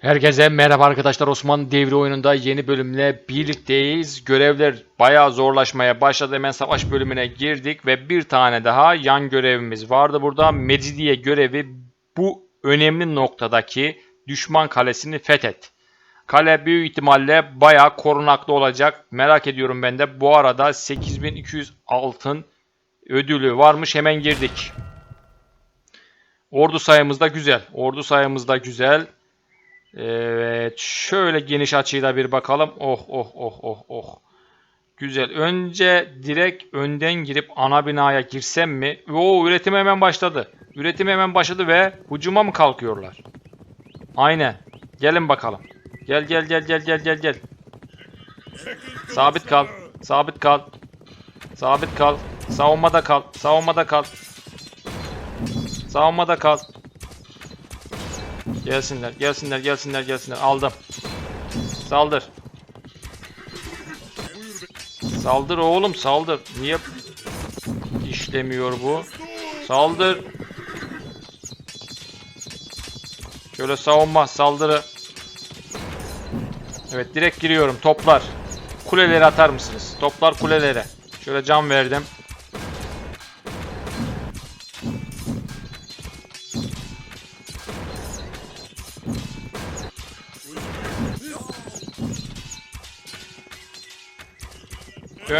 Herkese merhaba arkadaşlar. Osmanlı Devri oyununda yeni bölümle birlikteyiz. Görevler bayağı zorlaşmaya başladı. Hemen savaş bölümüne girdik ve bir tane daha yan görevimiz vardı burada. Mecidiye görevi bu önemli noktadaki düşman kalesini fethet. Kale büyük ihtimalle bayağı korunaklı olacak. Merak ediyorum ben de. Bu arada 8200 altın ödülü varmış. Hemen girdik. Ordu sayımız da güzel. Ordu sayımız da güzel. Evet. Şöyle geniş açıyla bir bakalım. Oh oh oh oh oh. Güzel. Önce direkt önden girip ana binaya girsem mi? Oo üretim hemen başladı. Üretim hemen başladı ve hücuma mı kalkıyorlar? Aynen. Gelin bakalım. Gel gel gel gel gel gel gel. Sabit kal. Sabit kal. Sabit kal. Savunmada kal. Savunmada kal. Savunmada kal. Gelsinler, gelsinler, gelsinler, gelsinler. Aldım. Saldır. Saldır oğlum, saldır. Niye işlemiyor bu? Saldır. Şöyle savunma, saldırı. Evet, direkt giriyorum. Toplar. Kuleleri atar mısınız? Toplar kulelere. Şöyle cam verdim.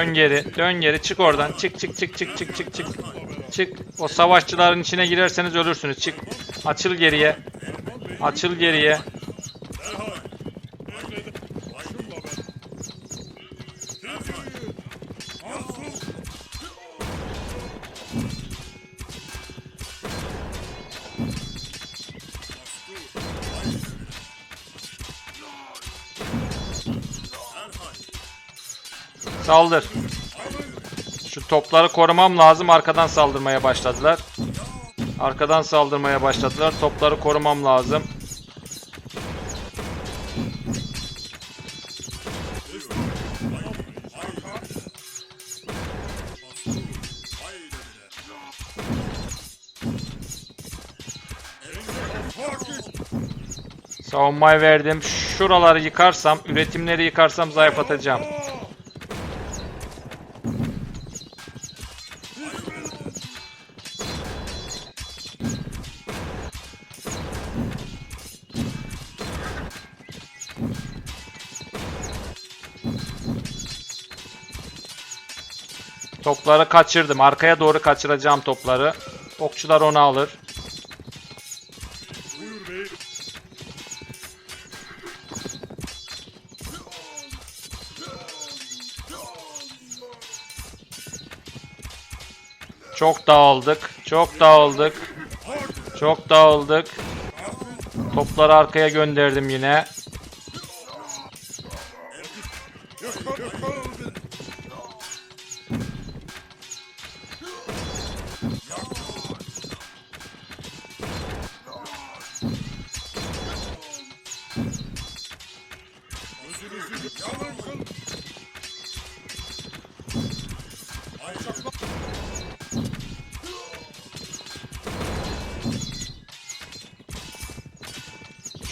Dön geri, dön geri. Çık oradan. Çık, çık, çık, çık, çık, çık, çık. Çık. O savaşçıların içine girerseniz ölürsünüz. Çık. Açıl geriye. Açıl geriye. Saldır. Şu topları korumam lazım. Arkadan saldırmaya başladılar. Arkadan saldırmaya başladılar. Topları korumam lazım. Savunmayı verdim. Şuraları yıkarsam, üretimleri yıkarsam zayıflatacağım. Topları kaçırdım. Arkaya doğru kaçıracağım topları. Okçular onu alır. Çok dağıldık. Çok dağıldık. Çok dağıldık. Topları arkaya gönderdim yine.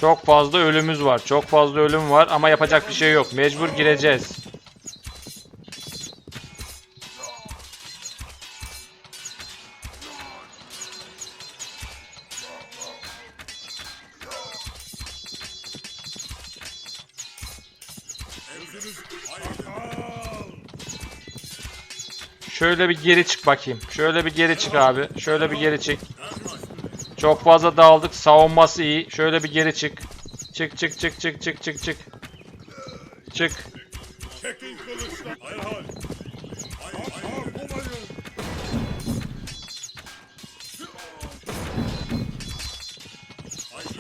Çok fazla ölümümüz var. Çok fazla ölüm var ama yapacak bir şey yok. Mecbur gireceğiz. Şöyle bir geri çık bakayım. Şöyle bir geri çık abi. Şöyle bir geri çık. Çok fazla dağıldık. Savunması iyi. Şöyle bir geri çık. Çık çık çık çık çık çık çık. Çık.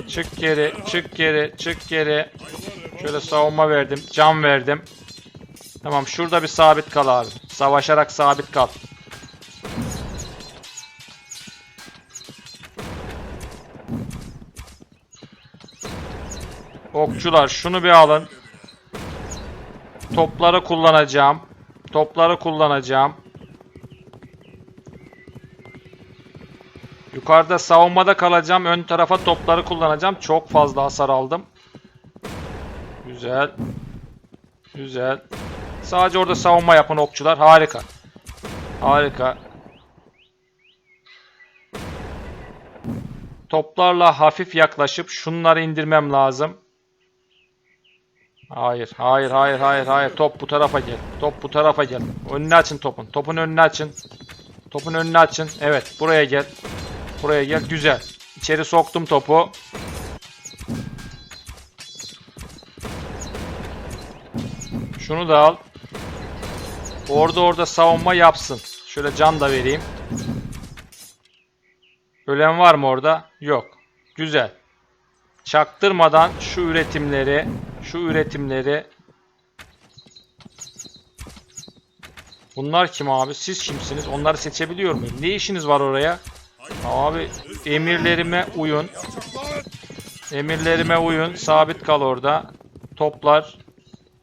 Çık geri. Çık geri. Çık geri. Şöyle savunma verdim. Can verdim. Tamam şurada bir sabit kal abi. Savaşarak sabit kal. Okçular şunu bir alın. Topları kullanacağım. Topları kullanacağım. Yukarıda savunmada kalacağım. Ön tarafa topları kullanacağım. Çok fazla hasar aldım. Güzel. Güzel. Sadece orada savunma yapın okçular. Harika. Harika. Toplarla hafif yaklaşıp şunları indirmem lazım. Hayır, hayır, hayır, hayır, hayır. Top bu tarafa gel. Top bu tarafa gel. Önünü açın topun. Topun önünü açın. Topun önünü açın. Evet, buraya gel. Buraya gel. Güzel. İçeri soktum topu. Şunu da al. Orada orada savunma yapsın. Şöyle can da vereyim. Ölen var mı orada? Yok. Güzel. Çaktırmadan şu üretimleri, şu üretimleri Bunlar kim abi? Siz kimsiniz? Onları seçebiliyor muyum? Ne işiniz var oraya? Abi emirlerime uyun. Emirlerime uyun. Sabit kal orada. Toplar.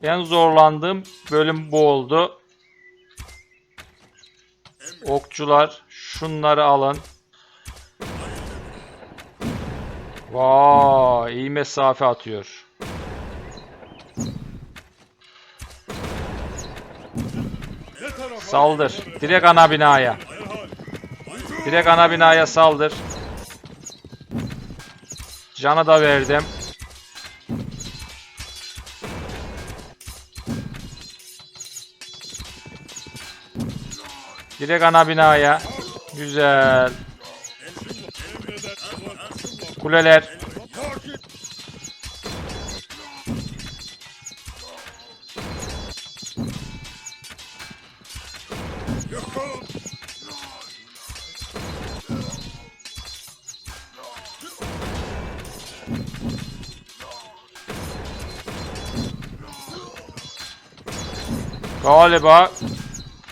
En zorlandığım bölüm bu oldu. Okçular şunları alın. Vay iyi mesafe atıyor. Saldır. Direkt ana binaya. Direkt ana binaya saldır. Canı da verdim. Direkt ana binaya. Güzel. Kuleler. Galiba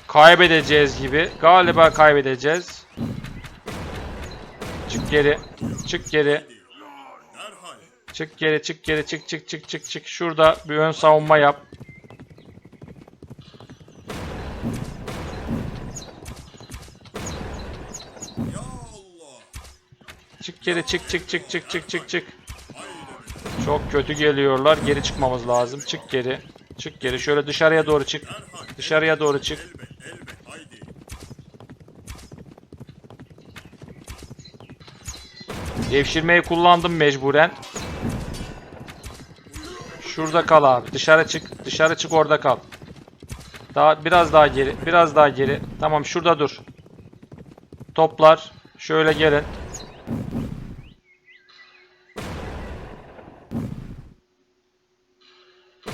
kaybedeceğiz gibi. Galiba kaybedeceğiz. Çık geri. Çık geri. Çık geri, çık geri, çık çık çık çık çık. Şurada bir ön savunma yap. Çık geri, çık çık çık çık çık çık çık. Çok kötü geliyorlar. Geri çıkmamız lazım. Çık geri. Çık geri. Şöyle dışarıya doğru çık. Dışarıya doğru çık. Devşirmeyi kullandım mecburen. Şurada kal abi. Dışarı çık. Dışarı çık orada kal. Daha biraz daha geri. Biraz daha geri. Tamam şurada dur. Toplar. Şöyle gelin.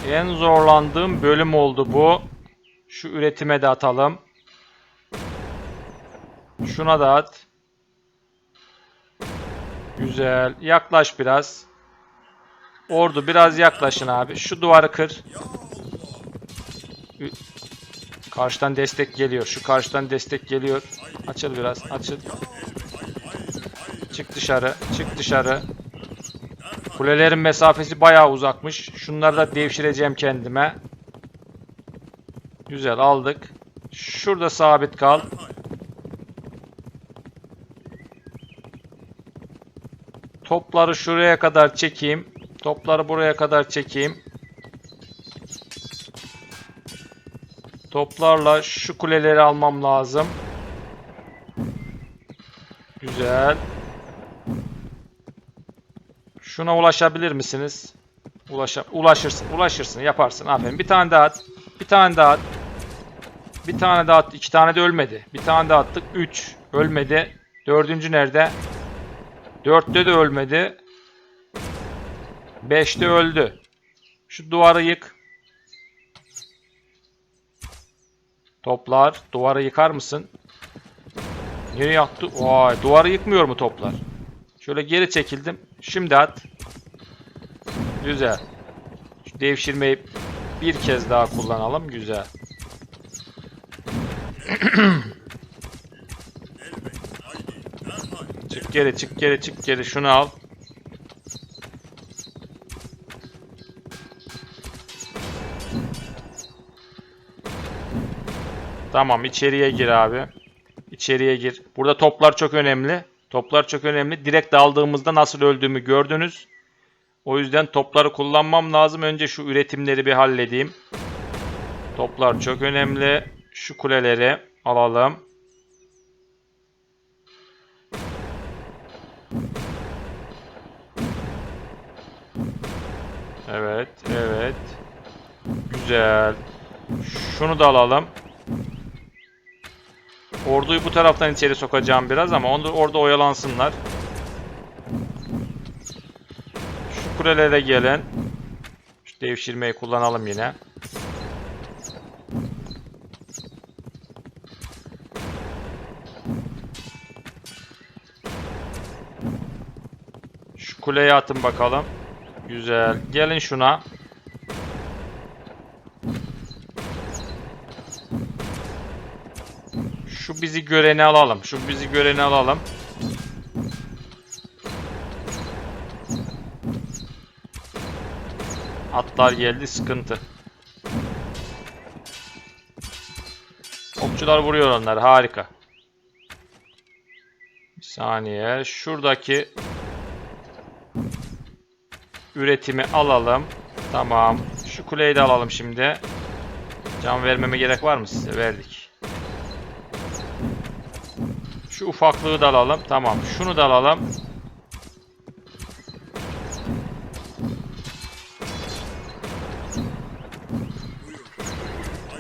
En zorlandığım bölüm oldu bu. Şu üretime de atalım. Şuna da at. Güzel. Yaklaş biraz. Ordu biraz yaklaşın abi. Şu duvarı kır. Karşıdan destek geliyor. Şu karşıdan destek geliyor. Açıl biraz. Açıl. Çık dışarı. Çık dışarı. Kulelerin mesafesi bayağı uzakmış. Şunları da devşireceğim kendime. Güzel aldık. Şurada sabit kal. Topları şuraya kadar çekeyim. Topları buraya kadar çekeyim. Toplarla şu kuleleri almam lazım. Güzel. Şuna ulaşabilir misiniz? Ulaşa ulaşırsın. Ulaşırsın. Yaparsın. Aferin. Bir tane daha at. Bir tane daha at. Bir tane daha at. İki tane de ölmedi. Bir tane daha attık. Üç. Ölmedi. Dördüncü nerede? Dörtte de ölmedi. Beşte öldü. Şu duvarı yık. Toplar. Duvarı yıkar mısın? Nereye yaktı? Vay, duvarı yıkmıyor mu toplar? Şöyle geri çekildim. Şimdi at. Güzel. Şu devşirmeyi bir kez daha kullanalım. Güzel. çık geri, çık geri, çık geri. Şunu al. Tamam içeriye gir abi. İçeriye gir. Burada toplar çok önemli. Toplar çok önemli. Direkt daldığımızda nasıl öldüğümü gördünüz. O yüzden topları kullanmam lazım. Önce şu üretimleri bir halledeyim. Toplar çok önemli. Şu kuleleri alalım. Evet, evet. Güzel. Şunu da alalım. Orduyu bu taraftan içeri sokacağım biraz ama onu, orada oyalansınlar. Şu kulelere gelin. Şu devşirmeyi kullanalım yine. Şu kuleye atın bakalım. Güzel. Gelin şuna. Bizi göreni alalım. Şu bizi göreni alalım. Atlar geldi sıkıntı. Okçular vuruyor onları harika. Bir saniye. Şuradaki üretimi alalım. Tamam. Şu kuleyi de alalım şimdi. Can vermeme gerek var mı size? Verdik. Şu ufaklığı da alalım. Tamam. Şunu da alalım.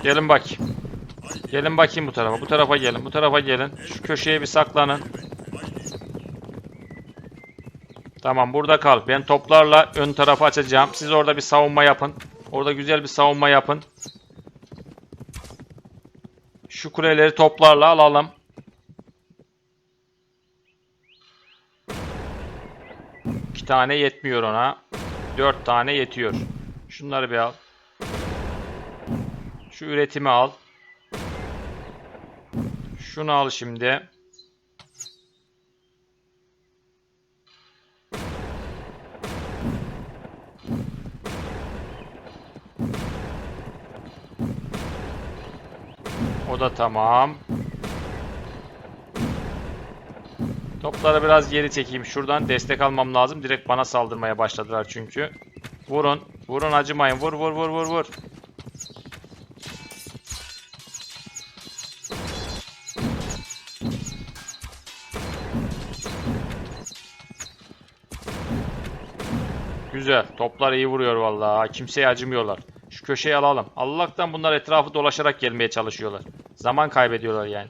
Gelin bakayım. Gelin bakayım bu tarafa. Bu tarafa gelin. Bu tarafa gelin. Şu köşeye bir saklanın. Tamam burada kal. Ben toplarla ön tarafı açacağım. Siz orada bir savunma yapın. Orada güzel bir savunma yapın. Şu kuleleri toplarla alalım. Tane yetmiyor ona. Dört tane yetiyor. Şunları bir al. Şu üretimi al. Şunu al şimdi. O da tamam. Topları biraz geri çekeyim. Şuradan destek almam lazım. Direkt bana saldırmaya başladılar çünkü. Vurun. Vurun acımayın. Vur vur vur vur vur. Güzel. Toplar iyi vuruyor vallahi. Kimseye acımıyorlar. Şu köşeyi alalım. Allah'tan bunlar etrafı dolaşarak gelmeye çalışıyorlar. Zaman kaybediyorlar yani.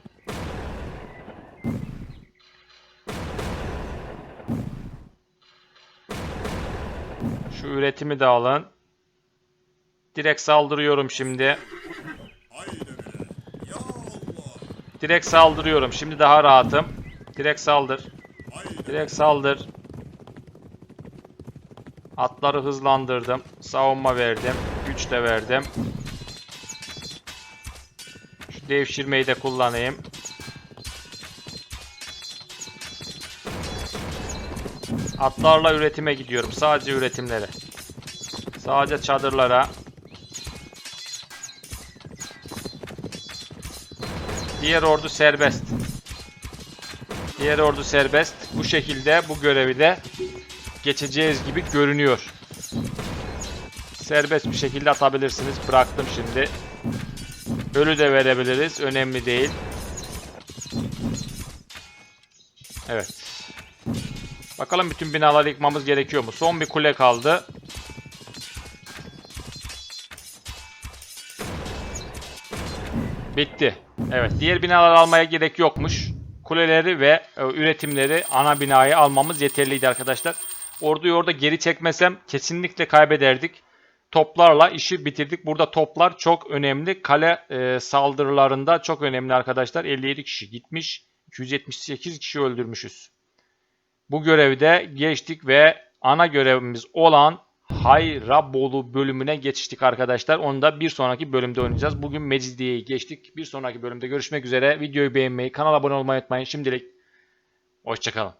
Şu üretimi de alın. Direkt saldırıyorum şimdi. Direkt saldırıyorum. Şimdi daha rahatım. Direkt saldır. Direkt saldır. Atları hızlandırdım. Savunma verdim. Güç de verdim. Şu devşirmeyi de kullanayım. Atlarla üretime gidiyorum. Sadece üretimlere. Sadece çadırlara. Diğer ordu serbest. Diğer ordu serbest. Bu şekilde bu görevi de geçeceğiz gibi görünüyor. Serbest bir şekilde atabilirsiniz. Bıraktım şimdi. Ölü de verebiliriz. Önemli değil. Evet. Bakalım bütün binaları yıkmamız gerekiyor mu? Son bir kule kaldı. Bitti. Evet. Diğer binaları almaya gerek yokmuş. Kuleleri ve e, üretimleri ana binayı almamız yeterliydi arkadaşlar. Orduyu orada geri çekmesem kesinlikle kaybederdik. Toplarla işi bitirdik. Burada toplar çok önemli. Kale e, saldırılarında çok önemli arkadaşlar. 57 kişi gitmiş. 278 kişi öldürmüşüz. Bu görevi de geçtik ve ana görevimiz olan Hayrabolu bölümüne geçtik arkadaşlar. Onu da bir sonraki bölümde oynayacağız. Bugün Mecidiye'yi geçtik. Bir sonraki bölümde görüşmek üzere. Videoyu beğenmeyi, kanala abone olmayı unutmayın. Şimdilik hoşçakalın.